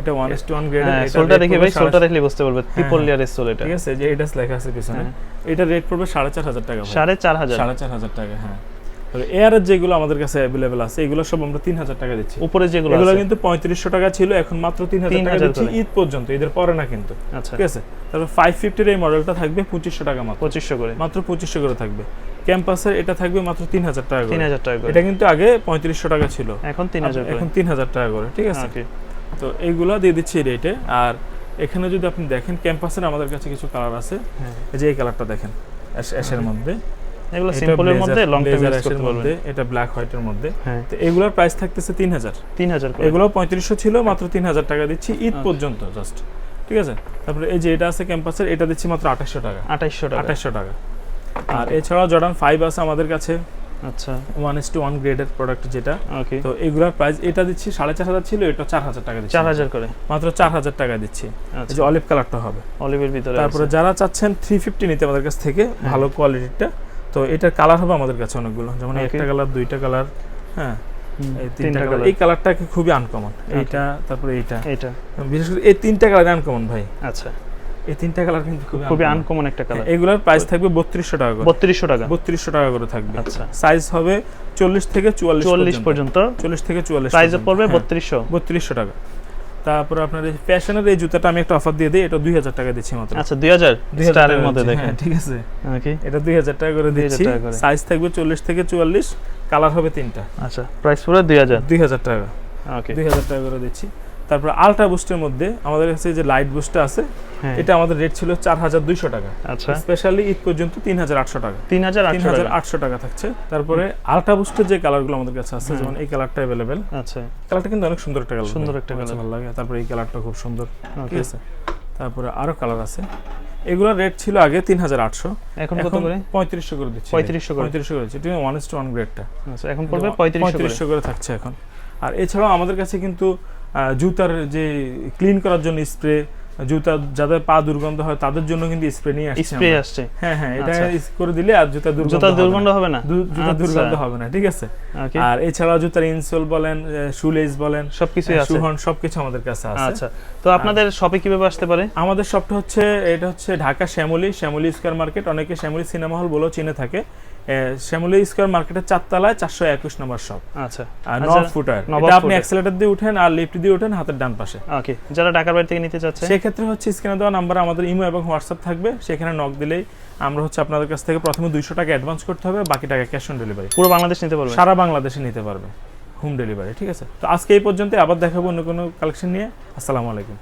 এটা ওয়ান এস ওয়ান গ্রেডের হ্যাঁ সোলটা দেখে ভাই সোলটা দেখলে বুঝতে পারবে ট্রিপল। লেয়ারের সোল এটা। ঠিক আছে যে এটা লেখা আছে পিছনে হ্যাঁ। এটা রেট পড়বে সাড়ে চার হাজার টাকা ভাই। সাড়ে চার হাজার। সাড়ে চার হাজার টাকা হ্যাঁ। যেগুলো আমাদের কাছে অ্যাভেলেবেল আছে এগুলো সব আমরা তিন হাজার টাকা দিচ্ছি। উপরে যেগুলো এগুলো কিন্তু পঁয়ত্রিশশো টাকা ছিল এখন মাত্র তিন হাজার টাকা দিচ্ছি ঈদ পর্যন্ত ঈদের পরে না কিন্তু। আচ্ছা। ঠিক আছে? তারপর ফাইভ ফিফটির এই মডেলটা থাকবে পঁচিশশো টাকা মাত্র। পঁচিশশো করে। মাত্র পঁচিশশো করে থাকবে। ক্যাম্পাসের এটা থাকবে মাত্র তিন হাজার টাকা তিন হাজার টাকা এটা কিন্তু আগে পঁয়ত্রিশশো টাকা ছিল। এখন তিন হাজার করে। এখন তিন হাজার টাকা করে ঠিক আছে? তো এইগুলা দিয়ে দিচ্ছি রেটে আর এখানে যদি আপনি দেখেন ক্যাম্পাসের আমাদের কাছে কিছু কালার আছে। হ্যাঁ। এই যে এই কালারটা দেখেন অ্যাশ- অ্যাশের মধ্যে। এগুলো সিম্পলের মধ্যে লং টাইম ইউজ করতে পারবেন। এটা ব্ল্যাক হোয়াইটের মধ্যে। হ্যাঁ। তো এগুলোর প্রাইস থাকতেছে তিন হাজার। তিন হাজার করে। এগুলো পঁয়ত্রিশশো ছিল মাত্র তিন হাজার টাকা দিচ্ছি ঈদ আচ্ছা। পর্যন্ত জাস্ট ঠিক আছে? তারপরে এই যে এটা আছে ক্যাম্পাসের এটা দিচ্ছি মাত্র আঠাশশো টাকা। আঠাইশশো টাকা। আঠাশশো টাকা। আর এছাড়াও জর্ডান ফাইভ আছে আমাদের কাছে। আচ্ছা। ওয়ান ইস টু ওয়ান গ্রেডের প্রোডাক্ট যেটা। ওকে তো এগুলোর প্রাইস এটা দিচ্ছি সাড়ে চার হাজার ছিল এটা চার হাজার টাকা দিচ্ছি। চার হাজার করে। মাত্র চার হাজার টাকা দিচ্ছি। আচ্ছা। যে অলিভ কালারটা হবে। অলিভের ভিতরে তারপরে যারা চাচ্ছেন থ্রি ফিফটি নিতে আমাদের কাছ থেকে হ্যাঁ। ভালো কোয়ালিটিটা তো এটার কালার হবে আমাদের কাছে অনেকগুলো। যেমন একটা কালার দুইটা কালার হ্যাঁ। এই তিনটা কালার এই কালারটা কি খুবই আনকমন এইটা তারপরে এইটা। এটা বিশেষ করে এই তিনটা কালার আনকমন ভাই। আচ্ছা। এই তিনটা কালার কিন্তু খুবই খুবই আনকমন একটা কালার হ্যাঁ, এগুলোর প্রাইস থাকবে বত্রিশশো টাকা করে। বত্রিশশো টাকা। বত্রিশশো টাকা করে থাকবে। আচ্ছা। সাইজ হবে চল্লিশ থেকে চুয়াল্লিশ চল্লিশ পর্যন্ত। চল্লিশ থেকে চুয়াল্লিশ প্রাইসে পড়বে বত্রিশশো। বত্রিশশো টাকা। তারপরে আপনার এই ফ্যাশনের এই জুতাটা আমি একটা অফার দিয়ে দিই এটা দুই হাজার টাকা দিচ্ছি মাত্র। আচ্ছা দুই হাজার 2000 স্টারের মধ্যে দেখেন। হ্যাঁ, ঠিক আছে। ওকে এটা দুই হাজার টাকা করে দিচ্ছি। সাইজ থাকবে চল্লিশ থেকে চুয়াল্লিশ কালার হবে তিনটা। আচ্ছা প্রাইস হাজার। দুই হাজার টাকা। ওকে দুই হাজার টাকা করে দিচ্ছি। তারপর আলট্রা বুস্টের মধ্যে আমাদের কাছে যে লাইট বুস্টটা আছে হ্যাঁ। এটা আমাদের রেট ছিল চার হাজার দুইশো টাকা। আচ্ছা। স্পেশালি ঈদ পর্যন্ত তিন হাজার আটশো টাকা। তিন হাজার তিন হাজার টাকা আটশো টাকা থাকছে। তারপরে আলট্রা বুস্টের যে কালারগুলো আমাদের কাছে আছে যেমন এই কালারটা অ্যাভেলেবেল আচ্ছা। কালারটা কিন্তু অনেক সুন্দর একটা কালার সুন্দর একটা colour। ভালো লাগে। তারপরে এই কালারটা খুব সুন্দর। ঠিক আছে? তারপরে আরও কালার আছে। এগুলোর রেট ছিল আগে তিন হাজার আটশো। এখন কত করে? পঁয়ত্রিশশো করে দিচ্ছি। 3500 করে। পঁয়ত্রিশশো করে দিচ্ছি। এটা ওয়ান ইস টু ওয়ান গ্রেডটা আচ্ছা এখন পড়বে পঁয়ত্রিশশো করে। পঁয়ত্রিশশো করে থাকছে এখন। আর এছাড়াও আমাদের কাছে কিন্তু জুতার যে ক্লিন করার জন্য স্প্রে জুতা যাদের পা দুর্গন্ধ হয় তাদের জন্য কিন্তু স্প্রে নিয়ে আসছে স্প্রে। আসছে। হ্যাঁ হ্যাঁ এটা আচ্ছা। করে দিলে আর জুতা দুর্গন্ধ জুতা দুর্গন্ধ হবে না? জুতা আচ্ছা। দুর্গন্ধ হবে না ঠিক আছে? আর এছাড়াও জুতার ইনসোল বলেন শুলেস বলেন সবকিছু আছে। সুহন সবকিছু আমাদের কাছে আছে। আচ্ছা। তো আপনাদের শপে কীভাবে আসতে পারে? আমাদের শপটা হচ্ছে এটা হচ্ছে ঢাকা শ্যামলী শ্যামলী স্কোয়ার মার্কেট। অনেকে শ্যামলী সিনেমা হল বলেও চিনে থাকে। শ্যামলী স্কোয়ার মার্কেটের চারতলায় চারশো একুশ নম্বর শপ আচ্ছা। আচ্ছা, নব ফুটার এটা আপনি। অ্যাক্সেলেটর দিয়ে উঠেন আর লিফট দিয়ে উঠেন হাতের ডান পাশে। ওকে যারা ঢাকার বাড়ি থেকে নিতে চাচ্ছে? সেক্ষেত্রে হচ্ছে স্ক্রিনে দেওয়া নাম্বার আমাদের ইমো এবং হোয়াটসঅ্যাপ থাকবে। সেখানে নক দিলেই আমরা হচ্ছে আপনাদের কাছ থেকে প্রথমে দুইশো টাকা অ্যাডভান্স করতে হবে বাকি টাকা ক্যাশ অন ডেলিভারি পুরো বাংলাদেশ নিতে পারবে? সারা বাংলাদেশে নিতে পারবে। হোম ডেলিভারি ঠিক আছে? তো আজকে এই পর্যন্ত আবার দেখাবো অন্য কোনো কালেকশন নিয়ে। আসসালামু আলাইকুম।